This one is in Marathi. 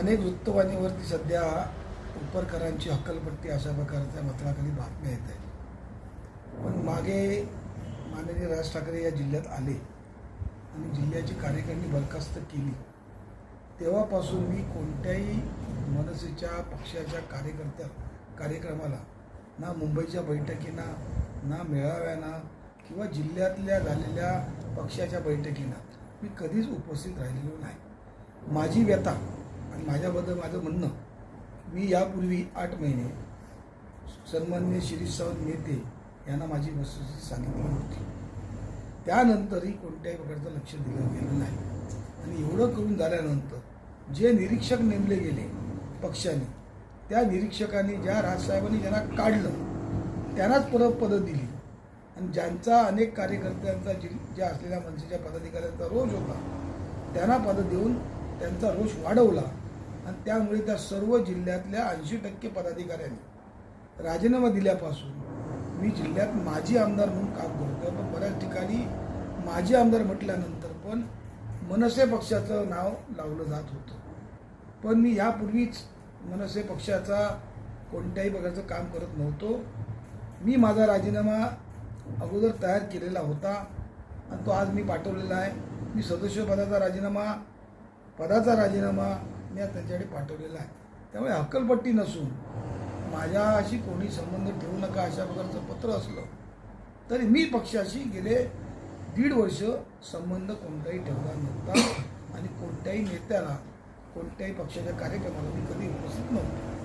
अनेक वृत्तवाहिनीवरती सध्या उपरकरांची हक्कलपट्टी अशा प्रकारच्या मतलाखाली बातम्या येत आहेत. पण मागे माननीय राज ठाकरे या जिल्ह्यात आले आणि जिल्ह्याची कार्यकारिणी बरखास्त केली तेव्हापासून मी कोणत्याही मनसेच्या पक्षाच्या कार्यकर्त्या कार्यक्रमाला ना मुंबईच्या बैठकींना ना मेळाव्यांना किंवा जिल्ह्यातल्या झालेल्या पक्षाच्या बैठकींना मी कधीच उपस्थित राहिलेलो नाही. माझी व्यथा आणि माझ्याबद्दल माझं म्हणणं मी यापूर्वी आठ महिने सन्मान्य शिरीष सावंत नेते यांना माझी वस्तुस्थिती सांगितली होती त्यानंतरही कोणत्याही प्रकारचं लक्ष दिलं गेलं नाही. आणि एवढं करून झाल्यानंतर जे निरीक्षक नेमले गेले पक्षाने त्या निरीक्षकांनी ज्या राजसाहेबांनी ज्यांना काढलं त्यांनाच परत पदं दिली. आणि ज्यांचा अनेक कार्यकर्त्यांचा जि ज्या असलेल्या मनसेच्या पदाधिकाऱ्यांचा रोज होता त्यांना पदं देऊन त्यांचा रोष वाढवला आणि त्यामुळे त्या सर्व जिल्ह्यातल्या ऐंशी टक्के पदाधिकाऱ्यांनी राजीनामा दिल्यापासून मी जिल्ह्यात माजी आमदार म्हणून काम करतो पण बऱ्याच ठिकाणी माजी आमदार म्हटल्यानंतर पण मनसे पक्षाचं नाव लावलं जात होतं. पण मी यापूर्वीच मनसे पक्षाचा कोणत्याही प्रकारचं काम करत नव्हतो. मी माझा राजीनामा अगोदर तयार केलेला होता आणि तो आज मी पाठवलेला आहे. मी सदस्यपदाचा राजीनामा पदाचा राजीनामा मी त्यांच्याकडे पाठवलेला आहे. त्यामुळे हक्कलपट्टी नसून माझ्याशी कोणी संबंध ठेवू नका अशा प्रकारचं पत्र असलं तरी मी पक्षाशी गेले दीड वर्ष संबंध कोणताही ठेवला नव्हता आणि कोणत्याही नेत्याला कोणत्याही पक्षाच्या कार्यक्रमाला मी कधी उपस्थित नव्हतो.